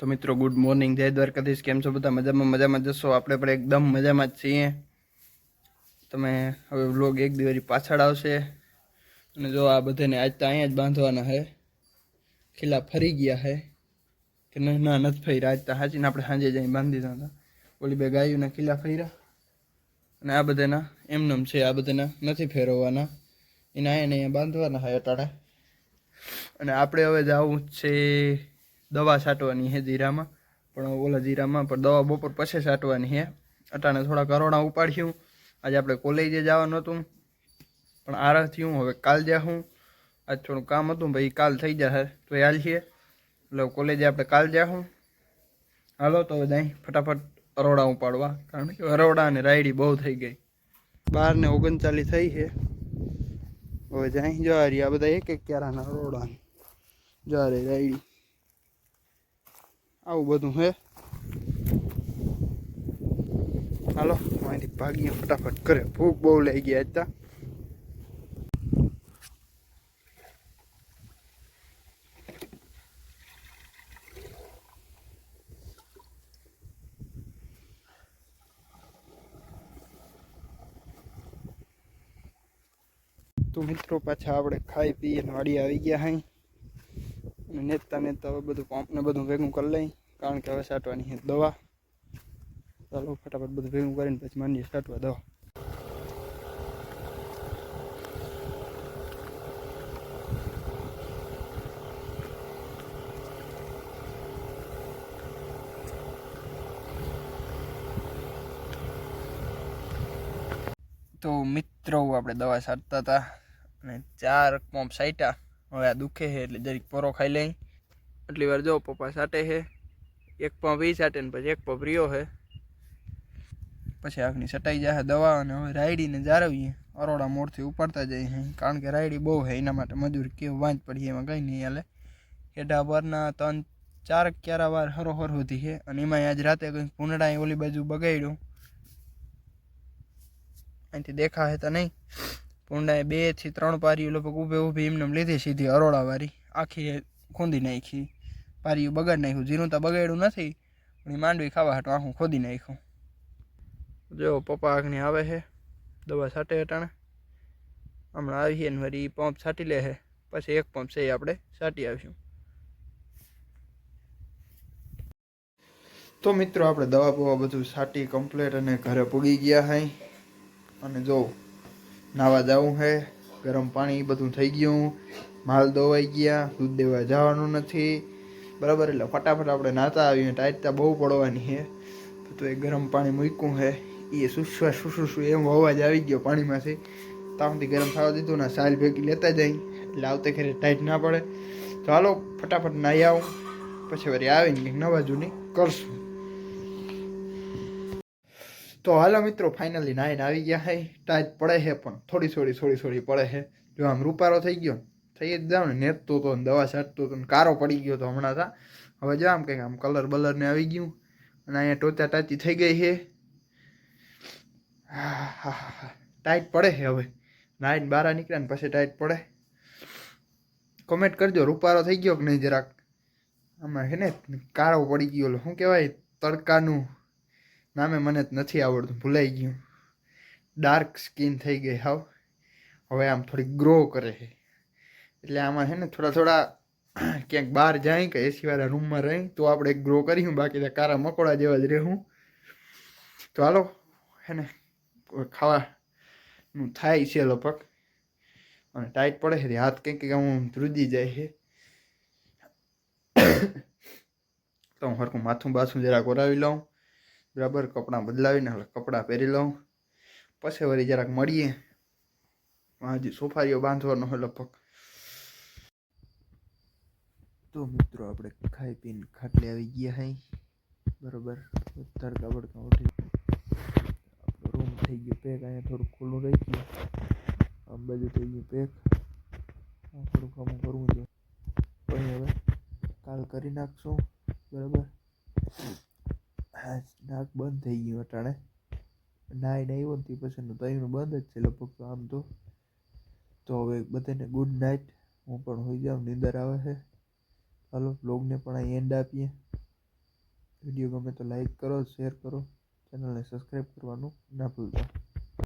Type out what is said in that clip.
તો મિત્રો good morning જય દ્વારકાધીશ. કેમ છો બધા? મજામાં મજામાં જશો આપણે પણ એકદમ મજામાં જ છીએ. તમે હવે વ્લોગ એક દિવસ પાછળ આવશે. અને જો આ બધાને આજ તો અહીંયા જ બાંધવાના છે ખીલા ફરી ગયા છે કે ના ના, નથી ફર્યા. આજ તો હાચીને આપણે સાંજે જઈને બાંધી દીધા હતા. ઓલી બે ગાયોના ખીલા ફર્યા. અને આ બધાના, એમનેમ છે, આ બધાના નથી ફેરવવાના. એના અહીંયા બાંધવાના છે અટાળે અને આપણે હવે જવું છે દવા છાંટવાની છે જીરામાં. પણ ઓલા જીરામાં પણ દવા બપોર પછી છાંટવાની છે અટાણે થોડા કરોડા ઉપાડ્યું. આજે આપણે કોલેજે જવાનું હતું. પણ આરસ થયું, હવે કાલ જાઉં આજ થોડું કામ હતું ભાઈ કાલ થઈ જશે. તો હાલ છીએ. એટલે કોલેજે આપણે કાલ જાઉં હાલો, તો જાય. ફટાફટ અરોડા ઉપાડવા. કારણ કે અરોડા અને રાયડી બહુ થઈ ગઈ. બાર ને ઓગણચાલીસ થઈ છે. હવે જાય. જવારી આ બધા એક એક ક્યારાના અરોડા જવા રહી રાયડી. આવું બધું હે. હાલો અહીંથી ભાગીએ ફટાફટ કરે ભૂખ બહુ લઈ ગયા હતા તો. મિત્રો, પાછા આપણે ખાઈ પીએ ને વાડી આવી ગયા હાઈ અને નેતા નેતા હવે બધું પંપને બધું ભેગું કરી લઈ, કારણ કે હવે છાંટવાની છે દવા. ચાલો, ફટાફટ બધું ભેગું કરીને પછી માંડીએ સાટવા દવા. તો મિત્રો, આપણે દવા છાંટતા હતા અને ચાર પંપ છાંટ્યા હવે આ દુખે છે એટલે જરીક પોરો ખાઈ લઈ. આટલી વાર જો પપ્પા સાટે છે, એક પંપ એ સાટે ને પછી એક પંપ રહ્યો છે. પછી આગની સટાઈ જાય દવા અને હવે રાયડીને જાળવીએ અરોડા મોડથી ઉપાડતા જઈએ છીએ કારણ કે રાયડી બહુ છે, એના માટે મજૂર કે વાંચ પડીએ એમાં કંઈ નહીં હાલે. હેઠા પરના ત્રણ, ચાર ક્યારા વાર હરો હર સુધી છે અને એમાં આજ રાતે કંઈક ભૂંડા ઓલી બાજુ બગાડ્યું. અહીંથી દેખાશે તો નહીં. ભૂંડાએ બેથી ત્રણ પારીઓ લગભગ ઊભે ઊભી એમને લીધી, સીધી અરોડાવાળી આખી ખોંદી નાખી. પારીઓ બગાડ નાખ્યું. જીરું તો બગાડ્યું નથી, પણ એ માંડવી ખાવા હાટું આખું ખોદી નાખ્યું. જો, પપ્પા આગની આવે છે દવા છાંટે હટાણે હમણાં આવીએ ને વળી પંપ છાંટી લે છે પછી એક પંપ છે એ આપણે છાંટી આવીશું. તો મિત્રો, આપણે દવા પવા બધું છાંટી કમ્પ્લેટ અને ઘરે પૂગી ગયા હાઈ અને જો નાવા જવું છે ગરમ પાણી બધું થઈ ગયું. માલ ધોવાઈ ગયા, દૂધ દેવા જવાનું નથી. બરાબર, એટલે ફટાફટ આપણે નાતા આવીએ, ટાઈટ તો બહુ પડવાની છે તો એ ગરમ પાણી મૂક્યું છે એ સુસવા સુસુસુ એમ અવાજ આવી ગયો પાણીમાંથી. તાવથી ગરમ થવા દીધું ને સાલ ભેગી લેતા જાય એટલે આવતે ખેરે ટાઈટ ના પડે. તો હાલો, ફટાફટ નાહી આવું. પછી વળી આવીને નવા જૂની કરશું. તો હાલો મિત્રો ફાઇનલી નાઈન આવી ગયા હે ટાઈટ પડે છે પણ થોડી થોડી થોડી થોડી પડે છે. જો આમ રૂપારો થઈ ગયો, થઈ જ જાવ ને, નેતતો તો ને દવા છાંટતો તો ને કારો પડી ગયો તો હમણાં તા હવે જો આમ કંઈક આમ કલર બલરને આવી ગયું. અને અહીંયા ટોચા ટાચી થઈ ગઈ છે. ટાઈટ પડે છે હવે. નાઈને બારા નીકળ્યા ને પછી ટાઈટ પડે. કોમેન્ટ કરજો, રૂપારો થઈ ગયો કે નહીં જરાક? આમાં છે ને, કારો પડી ગયો. શું કહેવાય? તડકાનું નામે મને જ નથી આવડતું, ભૂલાઈ ગયું. ડાર્ક સ્કિન થઈ ગઈ, હાવ. હવે આમ થોડી ગ્રો કરે છે. એટલે આમાં છે ને થોડા થોડા ક્યાંક બહાર જાય, કે એસી વાળા રૂમમાં રહી, તો આપણે ગ્રો કર્યું બાકી તો કારા મકોડા જેવા જ રહેવું. તો હાલો, હે ને ખાવાનું થાય છે લગભગ. અને ટાઈટ પડે છે, હાથ કંઈક કંઈક આમ ધ્રુજી જાય છે. તો હું હરખું માથું બાથું જરા કરાવી લઉં. બરાબર કપડાં બદલાવીને હવે કપડાં પહેરી લઉં. પછી વળી જરાક મળીએ. હજી સોફારીઓ બાંધવાનો હોય લગભગ. તો મિત્રો, આપણે ખાઈ પીને ખાટલે આવી ગયા હઈ. બરોબર? તડકા બડકા ઉઠી. આપણો રૂમ થઈ ગયો પેક અહીંયા થોડું ખુલ્લું રહી ગયું. આમ બાજુ થઈ ગયું પેક થોડું કામ કરવું છે. પછી હવે કાલ કરી નાખશું. બરાબર? નાક બંધ થઈ ગયું અટાણે. નાઈ આવ્યો ને પછીનું તઈનું બંધ જ છે લગભગ તો આમ તો. તો હવે બધાને ગુડ નાઇટ હું પણ હોઈ જાઉં, નીંદર આવે છે. હાલો બ્લોગને પણ અહીં એન્ડ આપીએ. વીડિયો ગમે તો લાઈક કરો શેર કરો. ચેનલને સબસ્ક્રાઈબ કરવાનું ના ભૂલતા.